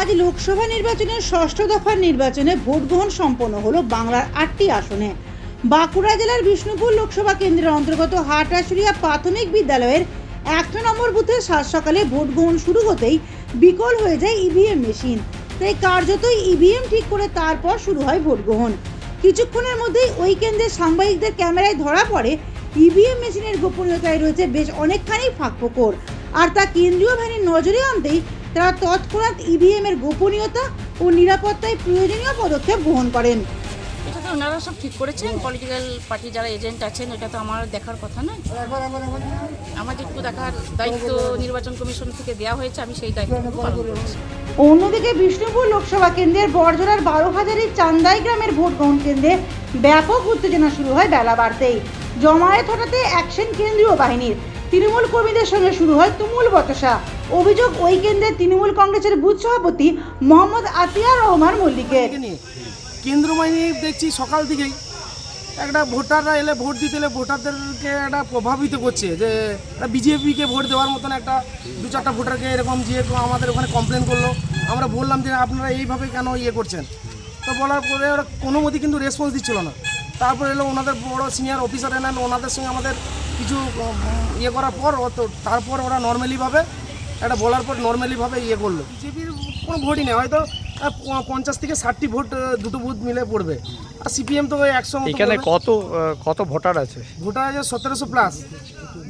আজ লোকসভা নির্বাচনের ষষ্ঠ দফার নির্বাচনে ভোট গ্রহণ সম্পন্ন হলো বাংলার আটটি আসনে। বাঁকুড়া জেলার বিষ্ণুপুর লোকসভা কেন্দ্রের অন্তর্গত হাটরাসুরিয়া প্রাথমিক বিদ্যালয়ের একটা নম্বর বুথে সাত সকালে ভোট গ্রহণ শুরু হতেই বিকল হয়ে যায় ইভিএম মেশিন। তাই কার্যতই ইভিএম ঠিক করে তারপর শুরু হয় ভোট গ্রহণ। কিছুক্ষণের মধ্যেই ওই কেন্দ্রের সাংবাদিকদের ক্যামেরায় ধরা পড়ে, ইভিএম মেশিনের গোপনীয়তায় রয়েছে বেশ অনেকখানি ফাঁকফোকর। আর তা কেন্দ্রীয় বাহিনীর নজরে আনতেই তারা তৎক্ষণাৎ ইভিএম এর গোপনীয়তা ও নিরাপত্তায় প্রয়োজনীয় পদক্ষেপ গ্রহণ করেন। এটা তো ওনারা সব ঠিক করেছেন। পলিটিক্যাল পার্টি যারা এজেন্ট আছেন এটা তো আমার দেখার কথা না আমার যেটুকু দেখার দায়িত্ব নির্বাচন কমিশন থেকে দেওয়া হয়েছে আমি সেই দায়িত্বটুকু পালন করছি। অন্যদিকে বিষ্ণুপুর লোকসভা কেন্দ্রের বড়জোড়ার বারো হাজারের চান্দাই গ্রামের ভোট গ্রহণ কেন্দ্রে ব্যাপক উত্তেজনা শুরু হয় বেলা বাড়তেই। জমায়েত হঠাতে অ্যাকশন কেন্দ্রীয় বাহিনীর। তৃণমূল কর্মীদের সঙ্গে শুরু হয় তুমুল বচসা। অভিযোগ ওই কেন্দ্রের তৃণমূল কংগ্রেসের বুথ সভাপতি মোহাম্মদ আতিয়ার রহমান মল্লিকের। কেন্দ্র বাহিনী দেখছি সকাল থেকেই একটা ভোটাররা এলে ভোট দিতে এলে ভোটারদেরকে একটা প্রভাবিত করছে যে বিজেপিকে ভোট দেওয়ার মতন একটা দু চারটা ভোটারকে এরকম যে আমাদের ওখানে কমপ্লেন করল। আমরা বললাম যে আপনারা এইভাবে কেন ইয়ে করছেন? তো বলার পরে ওরা কোনো মতে কিন্তু রেসপন্স দিচ্ছিল না। তারপর এলো ওনাদের বড় সিনিয়র অফিসার এলেন, ওনাদের সঙ্গে আমাদের কিছু ইয়ে করার পর ও তো তারপর ওরা নর্মালিভাবে একটা বলার পর নর্মালিভাবে ইয়ে করল। বিজেপির কোনো ভোটই নেই হয়তো পঞ্চাশ থেকে ষাটটি ভোট দুটো বুথ মিলে পড়বে। আর সিপিএম তো ওই একশো মতো এখানে কত কত ভোটার আছে? ভোটার আছে সতেরোশো প্লাস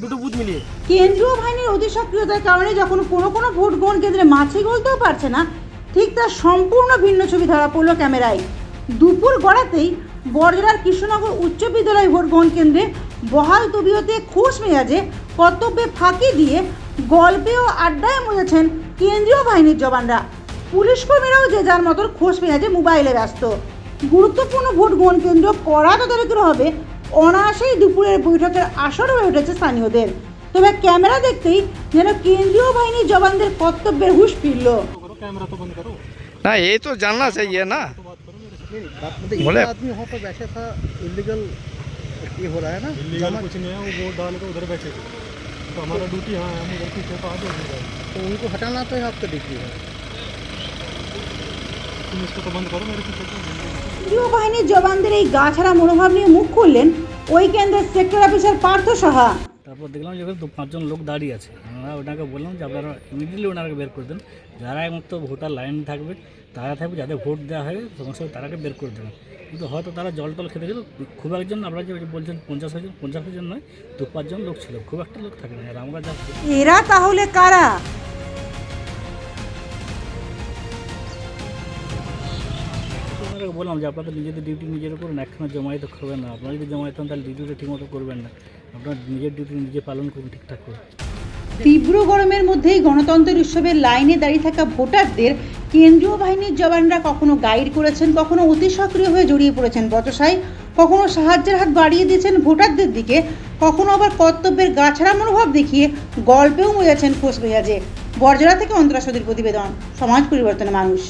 দুটো বুথ মিলিয়ে। কেন্দ্রীয় বাহিনীর অতি সক্রিয়তার কারণে যখন কোনো কোনো ভোট গ্রহণ কেন্দ্রে মাছি গলতেও পারছে না ঠিক তার সম্পূর্ণ ভিন্ন ছবি ধরা পড়ল ক্যামেরায়। দুপুর গড়াতেই বড়জোড়ার কৃষ্ণনগর উচ্চ বিদ্যালয় ভোট গ্রহণ কেন্দ্রে বহাল তবিয়তে খোশ মেজাজে কর্তব্যে ফাঁকি দিয়ে গল্পে ও আড্ডায় মজেছেন কেন্দ্রীয় বাহিনীর জওয়ানরা পুলিশ কর্মীরাও যে যার মতন খোশ মেজাজে মোবাইলে ব্যস্ত গুরুত্বপূর্ণ ভোট গ্রহণ কেন্দ্র কড়া তদারকির হবে অনায়াসেই দুপুরের বৈঠকের আসর হয়ে উঠেছে স্থানীয়দের তবে ক্যামেরা দেখতেই যেন কেন্দ্রীয় বাহিনীর জওয়ানদের কর্তব্যের হুঁশ ফিরল না এই তো জাননা चाहिए ना मतलब बोले- इतना आदमी वहाँ पर बैठा था इलीगल ये हो रहा है ना इलीगल कुछ नहीं है वो वोट डाल के उधर बैठे थे तो हमारा ड्यूटी हाँ है हम उधर पीछे कहाँ देंगे तो उनको हटाना तो है आपका ड्यूटी है तुम इसको तो बंद करो मेरे पीछे क्यों? কেন্দ্রীয় বাহিনীর জওয়ানদের এই গা ছাড়া মনোভাব নিয়ে মুখ খুললেন ওই কেন্দ্রের সেক্টর অফিসার পার্থ সাহা তারপর দেখলাম যে দু পাঁচজন লোক দাঁড়িয়ে আছে। আমরা ওনাকে বললাম যে আপনারা ইমিডিয়েটলি ওনাকে বের করে দেন। যারা একমাত্র ভোটার লাইন থাকবে তারা থাকবে যাদের ভোট দেওয়া হবে সমস্ত তারাকে বের করে দেবেন। কিন্তু হয়তো তারা জল টল খেতে গেল খুব একজন আপনারা যে বলছেন পঞ্চাশ হাজার পঞ্চাশ হাজার নয় দু পাঁচজন লোক ছিল খুব একটা লোক থাকে না আর আমরা যা এরা তাহলে কারা? বললাম যে আপনাদের নিজেদের ডিউটি নিজের করুন একখানে জমায়েত করবেন না। আপনারা যদি জমায়েত হন তাহলে ডিউটিটা ঠিকমতো করবেন না। আপনার নিজের ডিউটি নিজে পালন করুন, ঠিকঠাক করে। তীব্র গরমের মধ্যেই গণতন্ত্রের উৎসবের লাইনে দাঁড়িয়ে থাকা ভোটারদের কেন্দ্রীয় বাহিনীর জওয়ানরা কখনো গাইড করেছেন, কখনো অতি সক্রিয় হয়ে জড়িয়ে পড়েছেন বচসায়, কখনো সাহায্যের হাত বাড়িয়ে দিয়েছেন ভোটারদের দিকে, কখনো আবার কর্তব্যের গাছাড়া মনোভাব দেখিয়ে গল্পেও মজাছেন খোশ মেজাজে বর্জরা থেকে অন্তরাসদীর প্রতিবেদন, সমাজ পরিবর্তনের মানুষ।